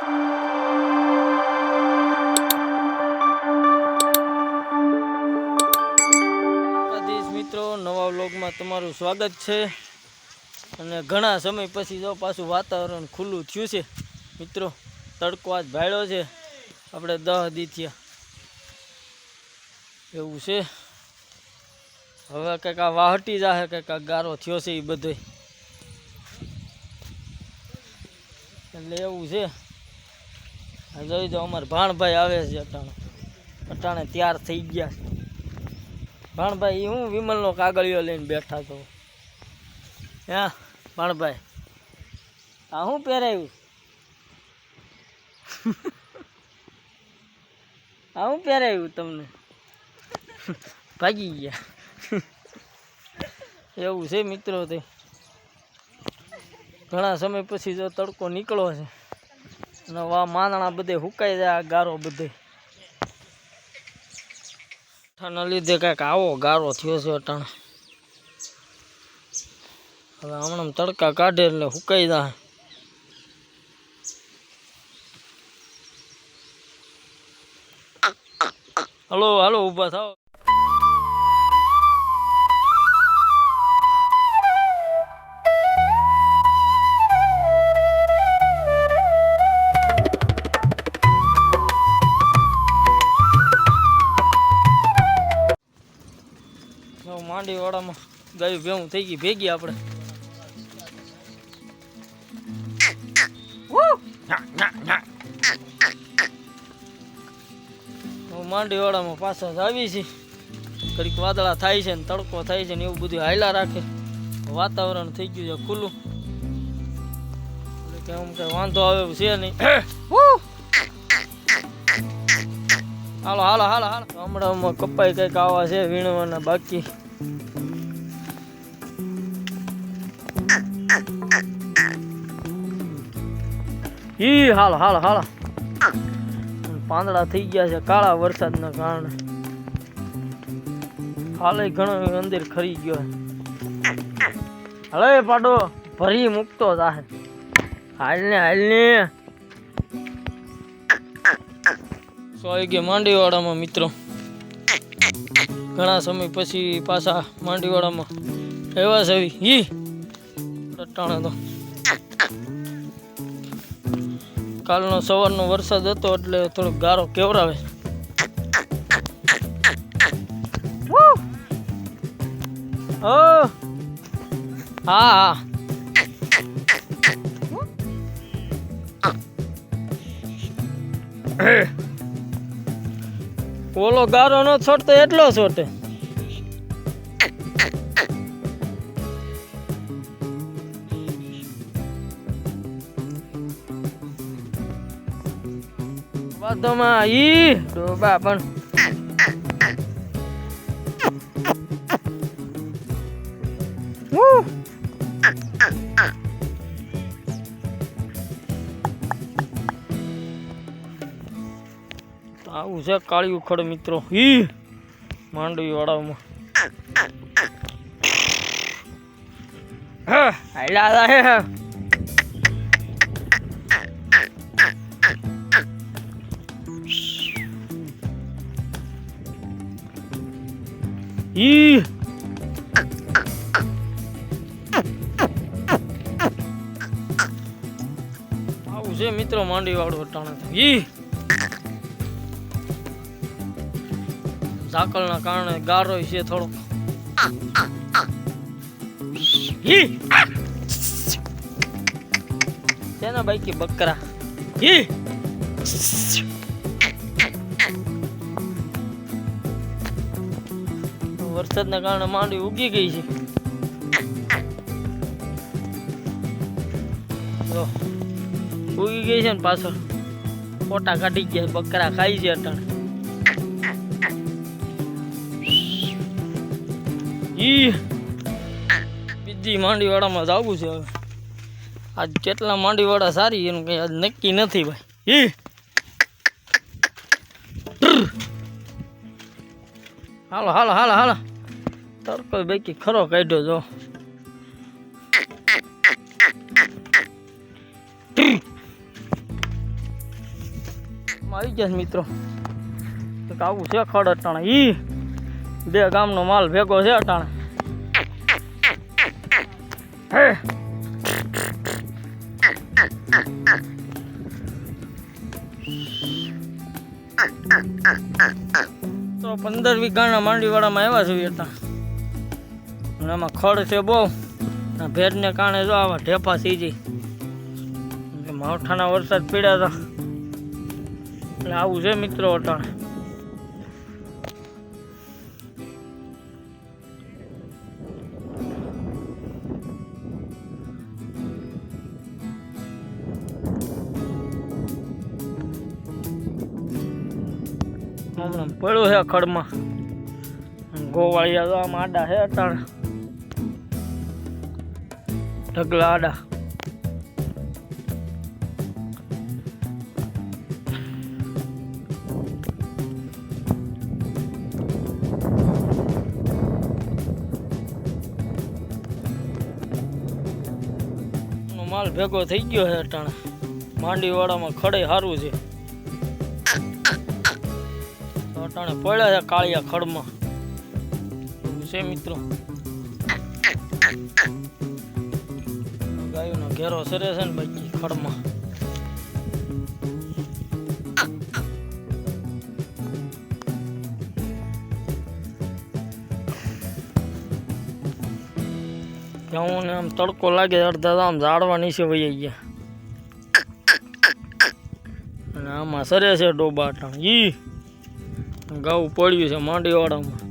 મિત્રો, નવા વ્લોગમાં તમારું સ્વાગત છે. અને ઘણા સમય પછી જો પાછું વાતાવરણ ખુલ્લું થયું છે. મિત્રો, તડકો આજ ભાડ્યો છે. આપણે દહ દી એવું છે. હવે કંઈક આ વાહટી જાહે, કંઈક આ ગારો થયો છે એ બધો એટલે એવું છે. જોઈ દો અમારે ભાણભાઈ આવે છે અટાણે. અટાણે તૈયાર થઈ ગયા છે. ભાણભાઈ હું વિમલનો કાગળિયો લઈને બેઠા તો હા, ભાણભાઈ? આ હું પહેરાયું? આ હું પહેરાયું તમને? ભાગી ગયા. એવું છે મિત્રો તે. ઘણા સમય પછી જો તડકો નીકળો છે. અને વા માંદણા બધે હુકાઈ જાય ગારો બધે. લીધે કાંઈક આવો ગારો થયો છે અટાણ. હવે હમણાં તડકા કાઢે એટલે હુકાઈ જાય. હલો, હાલો, ઊભા થાવ ગાયું ભેવું થઈ ગઈ ભેગી આપણે. હવે માંડી વાળામાં પાછા જ આવી છે. ઘડીક વાદળા થાય છે ને તડકો થાય છે ને એવું બધું હાયલા રાખે. વાતાવરણ થઈ ગયું છે ખુલ્લું. એટલે કે આમ કઈ વાંધો આવે એવું છે નહીં. હાલો હાલો હાલો હાલો. ગામડામાં કપાઈ કંઈક આવા છે વીણવાના બાકી. ઈ, હાલ હાલ હાલ. પાંદડા થઈ ગયા છે કાળા વરસાદના કારણે. હાલે ઘણો અંદર ખરી ગયો. હલે પાડો, ભરી મૂકતો જાહે. હાલ ને હાલ ને. સો વાગે માંડીવાડામાં, મિત્રો. ઘણા સમય પછી પાછા માંડીવાડામાં એવા છે ઈ, રટાણા તો. કાલનો સવારનો વરસાદ હતો એટલે થોડોક ગારો કેવરાવે. હા હા. ઓલો ગારો નો છોડતો એટલો છોટે વાતોમાં ઈ ડોબા પણ. આવું છે કાળી ઉખડ મિત્રો. ઈ માંડવી વાળામાં હા હાલ્યા હે. ઈ. આવું છે મિત્રો માંડવી વાળું અટાણે. ઈ. ઝાકળના કારણે ગારો છે થોડોક. ઈ. તેના બાઈકી બકરા? ઈ. વરસાદના કારણે માંડવી ઉગી ગઈ છે. ઉગી ગઈ છે ને પાછળ. ફોટા કાઢી ગયા, બકરા ખાઈ છે અટાણે. ઈ, બીજી માંડીવાડામાં જાવું છે હવે. આજ કેટલા માંડીવાડા સારી, એનું કઈ આજ નક્કી નથી ભાઈ. ઈ. હાલો હાલો હાલો હાલો. તડકો બેકી ખરો કાઢ્યો જો આવી ગયા મિત્રો. આવું છે ખડ અટાણે. ઈ બે ગામનો માલ ભેગો છે અટાણે. હે. તો પંદર વીઘાના માંડીવાળામાં આવ્યા છે હતા આમાં ખડ છે બહુ. ભેજને કારણે જો આવા ઢેફા સીજી માવઠાના વરસાદ પીડ્યા હતા. એટલે આવું છે મિત્રો અટાણે. પડ્યો છે ખડમાં. ગોવાળિયા તો આમ આડા છે અટાણે. ઢગલા આડા નો માલ ભેગો થઈ ગયો છે અટાણે. માંડીવાળામાં ખડે સારું છે. અટાણે પડ્યા છે કાળિયા ખડમાં. છે મિત્રો. ઘેરો સરે છે ને બચી ખડમાં. જવું ને આમ તડકો લાગે અડધા તો આમ ઝાડવા નીચે વહી ગયા. અને આમાં સરે છે ડોબા અટાણ ઈ ગાવું પડ્યું છે માંડીવાળામાં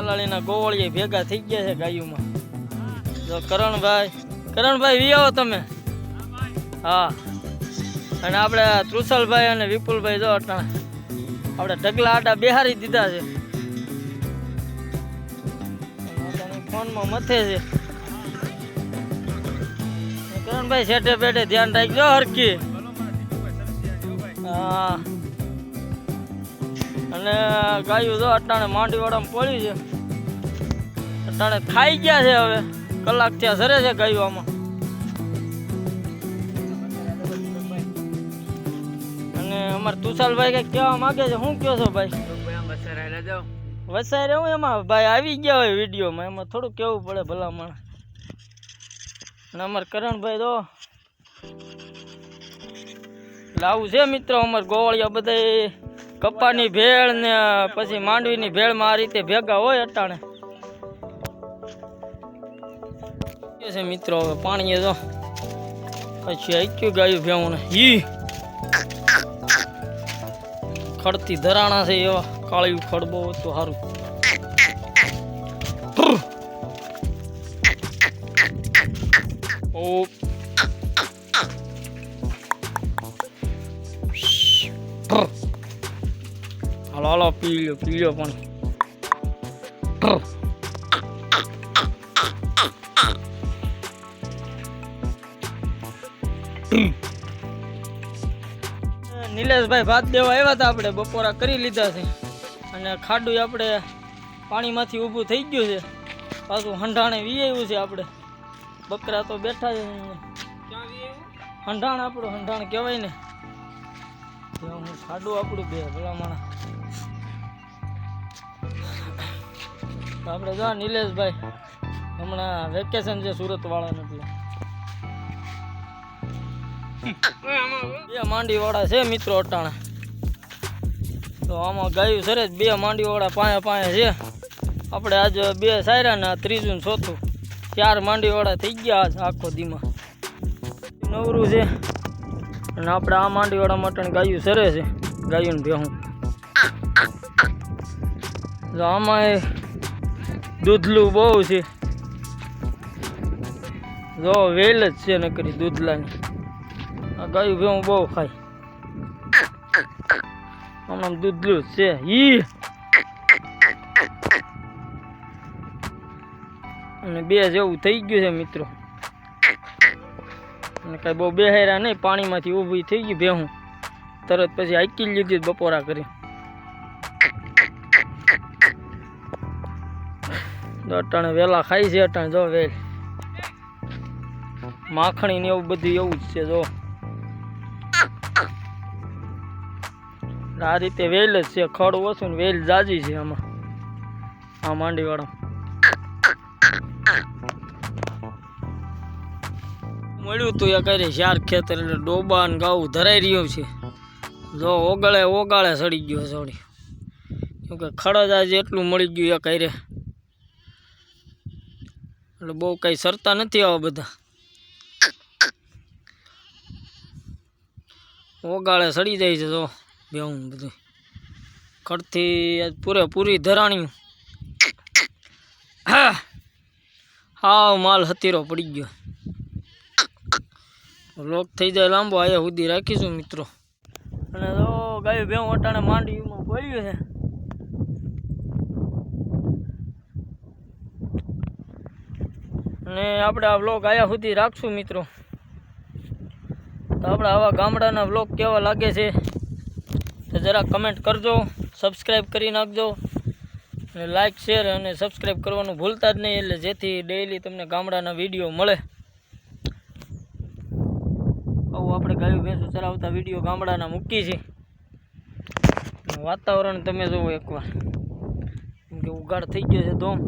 તાલાળીના ગોવળિયા ભેગા થઈ ગયા છે ગાયુમાં. જો કરણભાઈ કરણભાઈ, વી તમે. હા. અને આપણે ત્રુસલભાઈ અને વિપુલભાઈ જો અટાણે. આપણે ઢગલા આટા બેહારી દીધા છે. ફોનમાં મથે છે. કરણભાઈ છેટે પેઠે ધ્યાન રાખજો હરકી હા. અને ગાયું જો અટાણે માંડીવાળામાં પડી છે. અટાણે ખાઈ ગયા છે હવે. કલાક ત્યાં સરે છે ગાયું અને અમારે તુષાલભાઈ કઈ કહેવા માંગે છે, શું કહો છો ભાઈ? વસાઈ રહ્યો એમાં? ભાઈ આવી ગયા હોય વિડીયોમાં, એમાં થોડું કેવું પડે ભલામણ. અને અમારે કરણભાઈ તો લાવું છે મિત્રો, અમારે ગોવાળિયા બધા કપાની ભેળ ને પછી માંડવીની ભેળમાં આ રીતે ભેગા હોય અટાણે. છે મિત્રો, હવે પાણી જો પછી આક્યું ગાયું ભેવું ઈ ખડતી ધરાણા છે એવા, કાળિયું ખડબો તો સારું ઓ. હાલો હાલો, પી લ્યો પી લ્યો પણ. નિલેશભાઈ ભાત દેવા આવ્યા હતા આપણે બપોરા કરી લીધા છે. અને ખાડું આપણે પાણીમાંથી ઊભું થઈ ગયું છે. પાછું હંઢાણે વી આવ્યું છે આપણે. બકરા તો બેઠા છે હંઢાણ આપણું હંઢાણ કહેવાય ને. હું ખાડું આપણું બે ભલા માણા આપણે જો નિલેશભાઈ હમણાં વેકેશન છે સુરત વાળાને એટલે. બે માંડી વાળા છે મિત્રો અટાણા. તો આમાં ગાયું સરે જ બે માંડી વાળા પાંચે પાંચે છે. આપણે આજ બે સાયરા ને ત્રીજું ને ચોથું. ચાર માંડી વાળા થઈ ગયા આખો દીમાં. નવરું છે. અને આપણે આ માંડી વાળા માટે ગાયું સરે છે. ગાયું ને ભેહું. તો આમાં દૂધલું બહુ છે. જો વેલ જ છે નકરી દૂધલાની. ગાયું ભેવું બહુ ખાય. હમણાં દૂધલું છે. ઈ. અને બે જેવું થઈ ગયું છે મિત્રો. અને કાંઈ બહુ બેહેરા નહીં, પાણીમાંથી ઊભી થઈ ગઈ ભેહું. તરત પછી આઈકી લીધી બપોરા કરી. અટાણે વેલા ખાઈ છે, અટાણે જો વેલ. માખણી ને એવું બધું એવું જ છે, જો. આ રીતે વેલ જ છે, ખડ ઓછું ને વેલ જાજી છે આમાં. આ માંડીવાળા. મળ્યું તું એ કરે ચાર ખેતર એટલે ડોબા ને ગાવું ધરાઈ રહ્યું છે. જો ઓગળે ઓગાળે સડી ગયો સોડી. કેમકે ખડજ આજે એટલું મળી ગયું એ કરે એટલે બહુ કઈ સરતા નથી આવા બધા. ઓગાળે સડી જાય છે, જો. બેહું બધું. ખડથી પૂરેપૂરી ધરાણી. હા. માલ હતીરો પડી ગયો. લોક થઈ જાય લાંબો આયા સુધી રાખીશું મિત્રો. અને તો ગાયું બે અટાણે માંડીમાં પડ્યું છે. અને આપણે આ બ્લોગ આયા સુધી રાખશું મિત્રો. તો આપણે આવા ગામડાના બ્લોગ કેવા લાગે છે? તો જરા કમેન્ટ કરજો સબસ્ક્રાઈબ કરી નાખજો. અને લાઇક શેર અને સબસ્ક્રાઈબ કરવાનું ભૂલતા જ નહીં, એટલે જેથી ડેઈલી તમને ગામડાના વીડિયો મળે. આવું આપણે ગાયું ભેંસો ચલાવતા વીડિયો ગામડાના મૂકી છે. વાતાવરણ તમે જુઓ એકવાર. કેમ કે ઉગાડ થઈ ગયો છે ધોમ.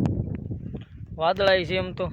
વાદળાય છે એમ તો.